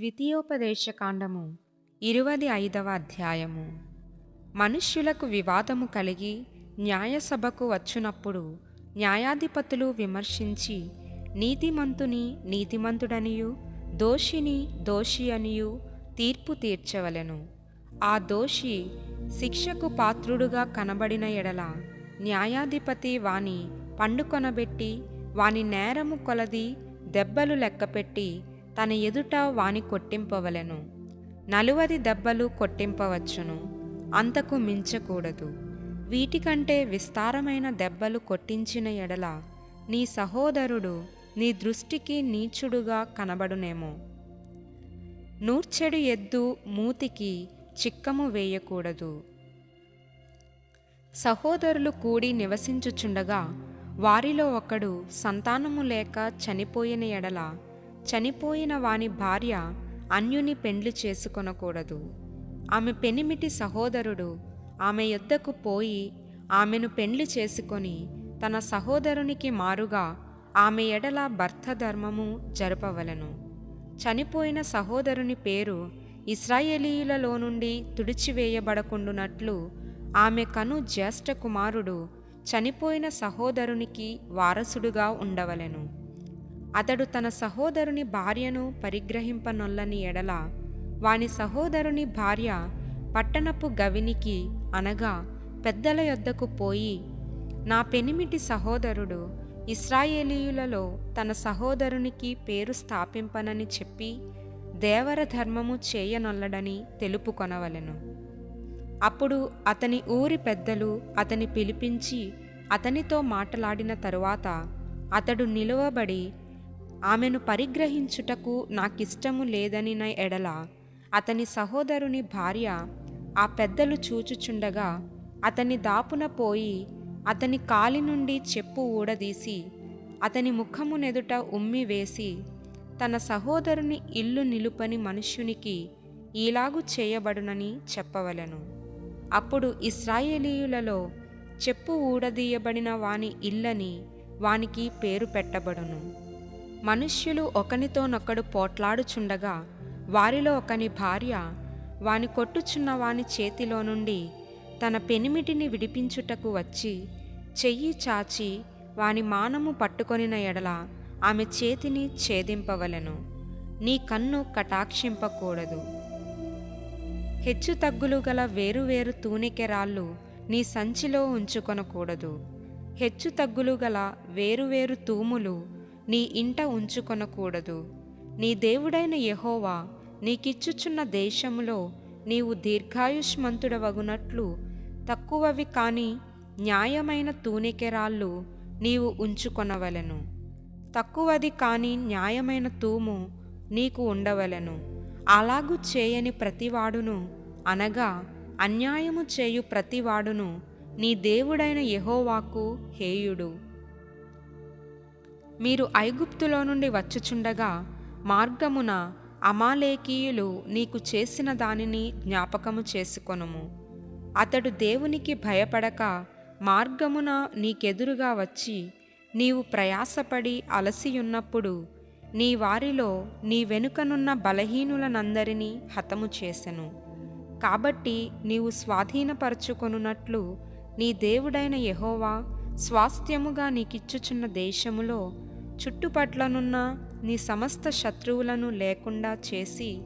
ద్వితీయోపదేశకాండము ఇరువది ఐదవ అధ్యాయము. మనుష్యులకు వివాదము కలిగి న్యాయసభకు వచ్చునప్పుడు న్యాయాధిపతులు విమర్శించి నీతిమంతుని నీతిమంతుడనియు దోషిని దోషి అనియు తీర్పు తీర్చవలెను. ఆ దోషి శిక్షకు పాత్రుడుగా కనబడిన ఎడల న్యాయాధిపతి వాని పండుకొనబెట్టి వాని నేరము కొలది దెబ్బలు లెక్కపెట్టి తన ఎదుట వాని కొట్టింపవలెను. నలువది దెబ్బలు కొట్టింపవచ్చును. అంతకు మించకూడదు. వీటికంటే విస్తారమైన దెబ్బలు కొట్టించిన ఎడల నీ సహోదరుడు నీ దృష్టికి నీచుడుగా కనబడునేమో. నూర్చెడు ఎద్దు మూతికి చిక్కము వేయకూడదు. సహోదరులు కూడి నివసించుచుండగా వారిలో ఒకడు సంతానము లేక చనిపోయిన ఎడల చనిపోయిన వాని భార్య అన్యుని పెండ్లి చేసుకొనకూడదు. ఆమె పెనిమిటి సహోదరుడు ఆమె యొద్దకు పోయి ఆమెను పెండ్లి చేసుకొని తన సహోదరునికి మారుగా ఆమె ఎడల భర్త ధర్మము జరపవలను. చనిపోయిన సహోదరుని పేరు ఇస్రాయేలీయులలో నుండి తుడిచివేయబడకుండునట్లు ఆమె కను జ్యేష్ఠ కుమారుడు చనిపోయిన సహోదరునికి వారసుడుగా ఉండవలెను. అతడు తన సహోదరుని భార్యను పరిగ్రహింపనొల్లని ఎడల వాని సహోదరుని భార్య పట్టణపు గవినికి అనగా పెద్దల యొద్దకు పోయి నా పెనిమిటి సహోదరుడు ఇస్రాయేలీయులలో తన సహోదరునికి పేరు స్థాపింపనని చెప్పి దేవర ధర్మము చేయనొల్లడని తెలుపుకొనవలెను. అప్పుడు అతని ఊరి పెద్దలు అతని పిలిపించి అతనితో మాట్లాడిన తరువాత అతడు నిలువబడి ఆమెను పరిగ్రహించుటకు నాకిష్టము లేదని నా ఎడల అతని సహోదరుని భార్య ఆ పెద్దలు చూచుచుండగా అతని దాపున పోయి అతని కాలి నుండి చెప్పు ఊడదీసి అతని ముఖమునెదుట ఉమ్మి వేసి తన సహోదరుని ఇల్లు నిలుపని మనుష్యునికి ఈలాగు చేయబడునని చెప్పవలెను. అప్పుడు ఇస్రాయేలీయులలో చెప్పు ఊడదీయబడిన వాని ఇల్లని వానికి పేరు పెట్టబడును. మనుష్యులు ఒకనితోనొకడు పోట్లాడుచుండగా వారిలో ఒకని భార్య వాని కొట్టుచున్న వాని చేతిలో నుండి తన పెనిమిటిని విడిపించుటకు వచ్చి చెయ్యి చాచి వాని మానము పట్టుకొనిన ఎడల ఆమె చేతిని ఛేదింపవలెను. నీ కన్ను కటాక్షింపకూడదు. హెచ్చు తగ్గులు గల వేరువేరు తూనికెరాళ్ళు నీ సంచిలో ఉంచుకొనకూడదు. హెచ్చు తగ్గులు గల వేరువేరు తూములు నీ ఇంట ఉంచుకొనకూడదు. నీ దేవుడైన యహోవా నీకిచ్చుచున్న దేశములో నీవు దీర్ఘాయుష్మంతుడవగునట్లు తక్కువవి కాని న్యాయమైన తూనికెరాళ్ళు నీవు ఉంచుకొనవలెను. తక్కువది కాని న్యాయమైన తూము నీకు ఉండవలెను. అలాగు చేయని ప్రతివాడును అనగా అన్యాయము చేయు ప్రతివాడును నీ దేవుడైన యహోవాకు హేయుడు. మీరు ఐగుప్తులో నుండి వచ్చుచుండగా మార్గమున అమాలేకీయులు నీకు చేసిన దానిని జ్ఞాపకము చేసుకొనుము. అతడు దేవునికి భయపడక మార్గమున నీకెదురుగా వచ్చి నీవు ప్రయాసపడి అలసియున్నప్పుడు నీ వారిలో నీ వెనుకనున్న బలహీనులనందరినీ హతము చేసెను. కాబట్టి నీవు స్వాధీనపరచుకొనున్నట్లు నీ దేవుడైన యహోవా స్వాస్థ్యముగా నీకిచ్చుచున్న దేశములో చుట్టుపట్లనున్న నీ సమస్త శత్రువులను లేకుండా చేసి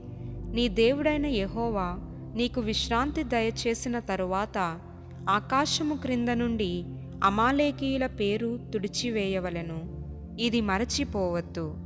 నీ దేవుడైన యహోవా నీకు విశ్రాంతి దయచేసిన తరువాత ఆకాశము క్రింద నుండి అమాలేకీయుల పేరు తుడిచివేయవలెను. ఇది మరచిపోవద్దు.